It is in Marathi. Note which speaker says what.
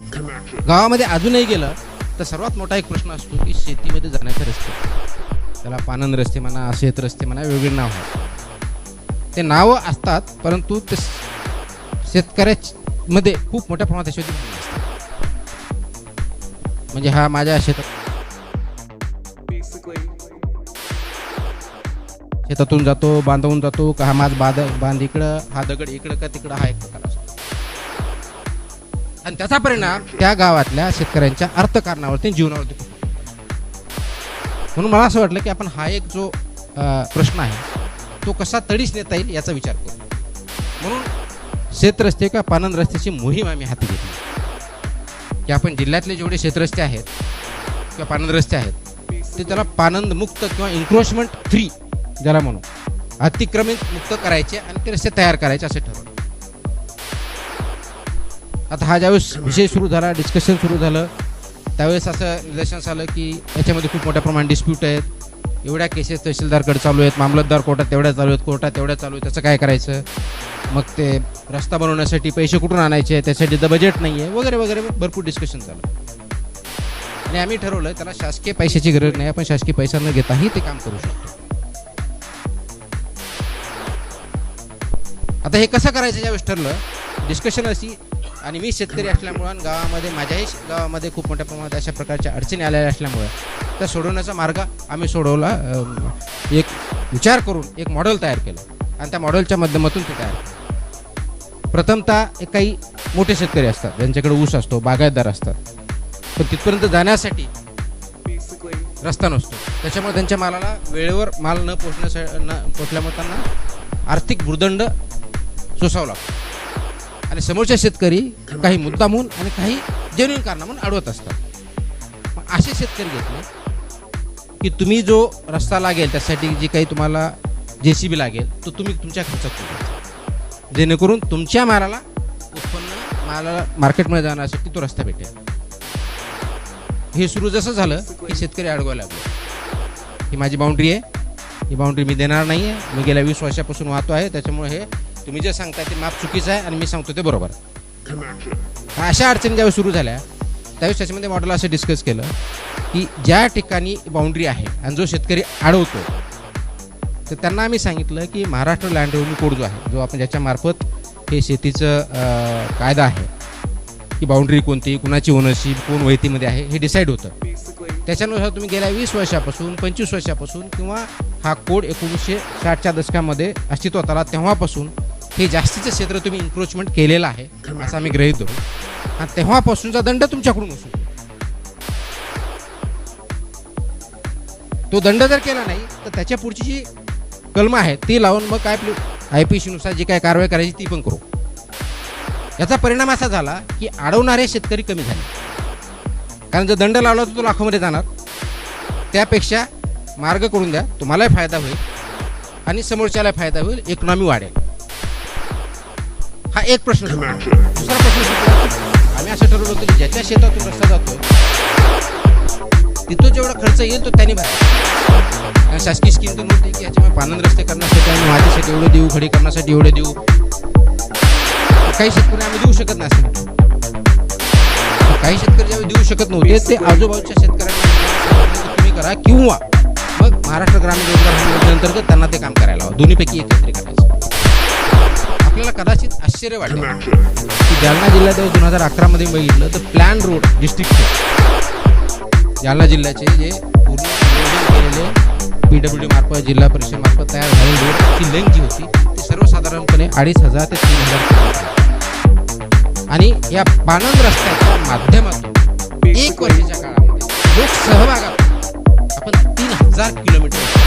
Speaker 1: गावामध्ये अजूनही गेलं तर सर्वात मोठा एक प्रश्न असतो की शेतीमध्ये जाण्याचे रस्ते. त्याला पानंद रस्ते म्हणा शेत रस्ते म्हणा वेगवेगळे नाव आहे ते नावं असतात परंतु ते शेतकऱ्यामध्ये खूप मोठ्या प्रमाणात असतात. म्हणजे हा माझ्या शेतात शेतातून जातो बांधवून जातो का हा माझ बांध बांध इकडं हा दगड इकडं का तिकडं हा एक प्रकार असतो. आणि त्याचा परिणाम त्या गावातल्या शेतकऱ्यांच्या अर्थकारणावरती जीवनावरती म्हणून मला असं वाटलं की आपण हा एक जो प्रश्न आहे तो कसा तडीस नेता येईल याचा विचार करू. म्हणून शेतरस्ते का पानंद रस्त्याची मोहीम आम्ही हाती घेतली. की आपण जिल्ह्यातले जेवढे शेतरस्ते आहेत किंवा पानंद रस्ते आहेत ते त्याला पानंद मुक्त किंवा इन्क्रोचमेंट फ्री ज्याला म्हणू अतिक्रमित मुक्त करायचे आणि ते रस्ते तयार करायचे असे ठरवलं. आता हा ज्यावेळेस विषय सुरू झाला डिस्कशन सुरू झालं त्यावेळेस असं निदर्शनास आलं की याच्यामध्ये खूप मोठ्या प्रमाणात डिस्प्यूट आहेत. एवढ्या केसेस तहसीलदारकडे चालू आहेत मामलतदार कोर्टात तेवढ्या चालू आहेत कोर्टात तेवढ्या चालू आहेत त्याचं काय करायचं? मग ते रस्ता बनवण्यासाठी पैसे कुठून आणायचे? त्यासाठी तर बजेट नाही आहे वगैरे वगैरे भरपूर डिस्कशन झालं. आणि आम्ही ठरवलं त्याला शासकीय पैशाची गरज नाही आपण शासकीय पैसा न घेताही ते काम करू शकतो. आता हे कसं करायचं ज्यावेळेस ठरलं? डिस्कशन अशी आणि मी शेतकरी असल्यामुळं आणि गावामध्ये माझ्याही गावामध्ये खूप मोठ्या प्रमाणात अशा प्रकारच्या अडचणी आलेल्या असल्यामुळं त्या सोडवण्याचा मार्ग आम्ही सोडवला एक विचार करून एक मॉडेल तयार केलं आणि त्या मॉडेलच्या माध्यमातून ते तयार केलं प्रथमतः एक काही मोठे शेतकरी असतात ज्यांच्याकडे ऊस असतो बागायतदार असतात. पण तिथपर्यंत जाण्यासाठी रस्ता नसतो. त्याच्यामुळे त्यांच्या मालाला वेळेवर माल न पोचण्यासा न पोचल्यामुळे त्यांना आर्थिक भूर्दंड सोसावं लागतो. आणि समोरच्या शेतकरी काही मुद्दामून आणि काही जेन्युन कारणामून अडवत असतात. मग असे शेतकरी घेतले की तुम्ही जो रस्ता लागेल त्यासाठी जी काही तुम्हाला जे सी बी लागेल तो तुम्ही तुमच्या खर्चात करू जेणेकरून तुमच्या मालाला उत्पन्न मालाला मार्केटमध्ये जाण्यासाठी तो रस्ता भेटेल. हे सुरू जसं झालं की शेतकरी अडवायला लागले. ही माझी बाउंड्री आहे. ही बाउंड्री मी देणार नाही आहे मी गेल्या वीस वर्षापासून वाहतो आहे. त्याच्यामुळे हे तुम्ही जे सांगताय ते माप चुकीचं आहे आणि मी सांगतो ते बरोबर. अशा अडचणी ज्यावेळेस सुरू झाल्या त्यावेळेस त्याच्यामध्ये मॉडेल असं डिस्कस केलं की ज्या ठिकाणी बाउंड्री आहे आणि जो शेतकरी अडवतो तर त्यांना आम्ही सांगितलं की महाराष्ट्र लँड रेव्हन्यू कोड जो आहे जो आपण ज्याच्या मार्फत हे शेतीचं कायदा आहे की बाउंड्री कोणती कुणाची ओनरशिप कोण वैतीमध्ये आहे हे डिसाईड होतं. त्याच्यानुसार तुम्ही गेल्या वीस वर्षापासून पंचवीस वर्षापासून किंवा हा कोड एकोणीसशे साठच्या दशकामध्ये अस्तित्वात आला तेव्हापासून हे जास्तीचं क्षेत्र तुम्ही इन्क्रोचमेंट केलेलं आहे असं आम्ही गृहीत धरू. आणि तेव्हापासूनचा दंड तुमच्याकडून असू तो दंड जर केला नाही तर त्याच्या पुढची जी कलम आहे ती लावून मग काय आपली आय पी सीनुसार जी काय कारवाई करायची ती पण करू. याचा परिणाम असा झाला की अडवणारे शेतकरी कमी झाले. कारण जर दंड लावला तर तो लाखोमध्ये जाणार. त्यापेक्षा मार्ग करून द्या तुम्हालाही फायदा होईल आणि समोरच्याला फायदा होईल इकॉनॉमी वाढेल. हा एक प्रश्न. दुसरा प्रश्न. आम्ही असं ठरवलं होतं की ज्याच्या शेतातून रस्ता जातो तिथं जेवढा खर्च येईल तो त्यांनी भरायचा शासकीय स्कीम तर नव्हती की याच्यामुळे पानंद रस्ते करण्यासाठी आम्ही माझ्यासाठी एवढे देऊ खडी करण्यासाठी एवढे देऊ काही शेतकरी आम्ही देऊ शकत नाही. काही शेतकरी ज्यावेळी देऊ शकत नव्हते ते आजूबाजूच्या शेतकऱ्यांना तुम्ही करा किंवा मग महाराष्ट्र ग्रामीण रोजगार हमी योजनेअंतर्गत त्यांना ते काम करायला हवं दोन्हीपैकी एक काहीतरी करायचं आपल्याला कदाचित आश्चर्य वाटेल. की जालना जिल्ह्यात दोन हजार अकरामध्ये बघितलं तर प्लॅन रोड डिस्ट्रिक्ट जालना जिल्ह्याचे जे पूर्ण नियोजन केलेले पी डब्ल्यू डी मार्फत जिल्हा परिषद मार्फत तयार झालेली रोडची लेंथ जी होती ती सर्वसाधारणपणे अडीच हजार ते तीन हजार. आणि या पानंद रस्त्याच्या माध्यमातून एक वर्षाच्या काळामध्ये लोकसहभागात आपण तीन हजार किलोमीटर